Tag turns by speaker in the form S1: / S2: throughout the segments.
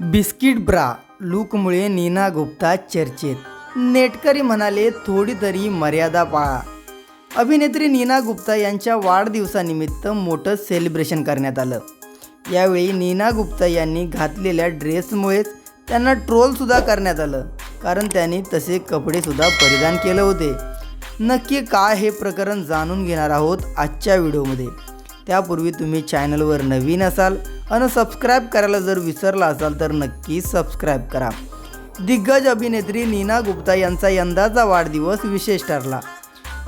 S1: Biscuit bra लूकमुळे नीना गुप्ता चर्चेत. नेटकरी म्हणाले थोडी तरी मर्यादा पाळा. अभिनेत्री नीना गुप्ता यांच्या वाढदिवसानिमित्त मोठं सेलिब्रेशन करण्यात आलं. यावेळी नीना गुप्ता यांनी घातलेल्या ड्रेसमुळेच त्यांना ट्रोलसुद्धा करण्यात आलं कारण त्यांनी तसे कपडेसुद्धा परिधान केलं होते. नक्की काय हे प्रकरण जाणून घेणार आहोत आजच्या व्हिडिओमध्ये. त्यापूर्वी तुम्ही चॅनलवर नवीन असाल आणि सबस्क्राईब करायला जर विसरला असाल तर नक्की सबस्क्राईब करा. दिग्गज अभिनेत्री नीना गुप्ता यांचा यंदाचा वाढदिवस विशेष ठरला.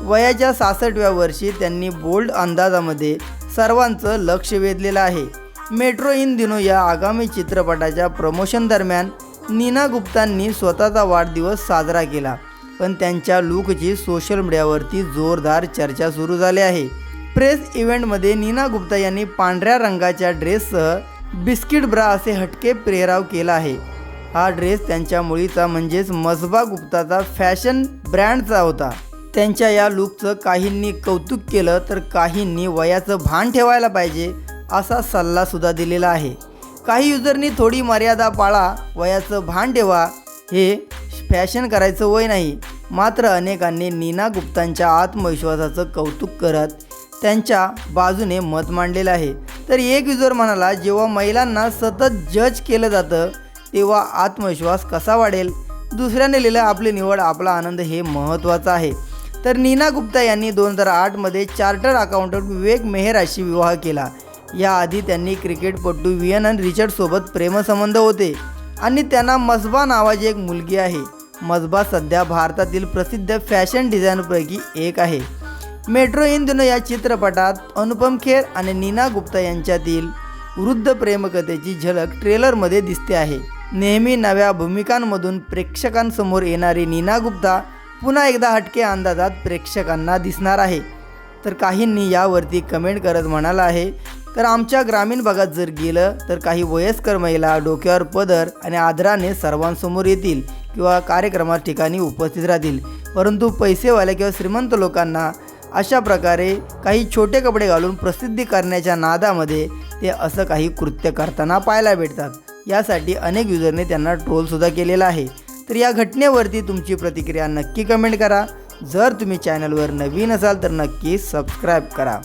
S1: वयाच्या सासष्टव्या वर्षी त्यांनी बोल्ड अंदाजामध्ये सर्वांचं लक्ष वेधलेलं आहे. मेट्रो इन दिनो या आगामी चित्रपटाच्या प्रमोशन दरम्यान नीना गुप्तांनी स्वतःचा वाढदिवस साजरा केला. पण त्यांच्या लूकची सोशल मीडियावरती जोरदार चर्चा सुरू झाली आहे. प्रेस इव्हेंटमध्ये नीना गुप्ता यांनी पांढऱ्या रंगाच्या ड्रेससह बिस्किट ब्रा असे हटके पेहराव केला आहे. हा ड्रेस त्यांच्या मुलीचा म्हणजेच मसबा गुप्ताचा फॅशन ब्रँडचा होता. त्यांच्या या लुकचं काहींनी कौतुक केलं तर काहींनी वयाचं भान ठेवायला पाहिजे असा सल्लासुद्धा दिलेला आहे. काही युजरनी थोडी मर्यादा पाळा वयाचं भान ठेवा हे फॅशन करायचं वय नाही. मात्र अनेकांनी नीना गुप्तांच्या आत्मविश्वासाचं कौतुक करत त्यांच्या बाजूने मत मांडलेलं आहे. तर एक युजर म्हणाला जेव्हा महिलांना सतत जज केलं जातं तेव्हा आत्मविश्वास कसा वाढेल? दुसऱ्याने लिहिलं आपली निवड आपला आनंद हे महत्त्वाचं आहे. तर नीना गुप्ता यांनी दोन हजार आठमध्ये चार्टर्ड अकाउंटंट विवेक मेहराशी विवाह केला. याआधी त्यांनी क्रिकेटपटू वियन आणि रिचर्डसोबत प्रेमसंबंध होते आणि त्यांना मस्बा नावाची एक मुलगी आहे. मस्बा सध्या भारतातील प्रसिद्ध फॅशन डिझायनरपैकी एक आहे. मेट्रो इन या चित्रपटात अनुपम खेर आणि नीना गुप्ता यांच्यातील वृद्ध प्रेमकथेची झलक ट्रेलरमध्ये दिसते आहे. नेहमी नव्या भूमिकांमधून प्रेक्षकांसमोर येणारी नीना गुप्ता पुन्हा एकदा हटके अंदाजात प्रेक्षकांना दिसणार आहे. तर काहींनी यावरती कमेंट करत म्हणाला आहे तर आमच्या ग्रामीण भागात जर गेलं तर काही वयस्कर महिला डोक्यावर पदर आणि आदराने सर्वांसमोर येतील किंवा कार्यक्रमात ठिकाणी उपस्थित राहतील. परंतु पैसेवाल्या किंवा श्रीमंत लोकांना अशा प्रकारे काही छोटे कपडे घालून प्रसिद्धी करण्याच्या नादामध्ये ते असं काही कृत्य करताना पाहायला भेटतात. यासाठी अनेक युजरने त्यांना ट्रोलसुद्धा केलेला आहे. तर या घटनेवरती तुमची प्रतिक्रिया नक्की कमेंट करा. जर तुम्ही चॅनलवर नवीन असाल तर नक्की सबस्क्राईब करा.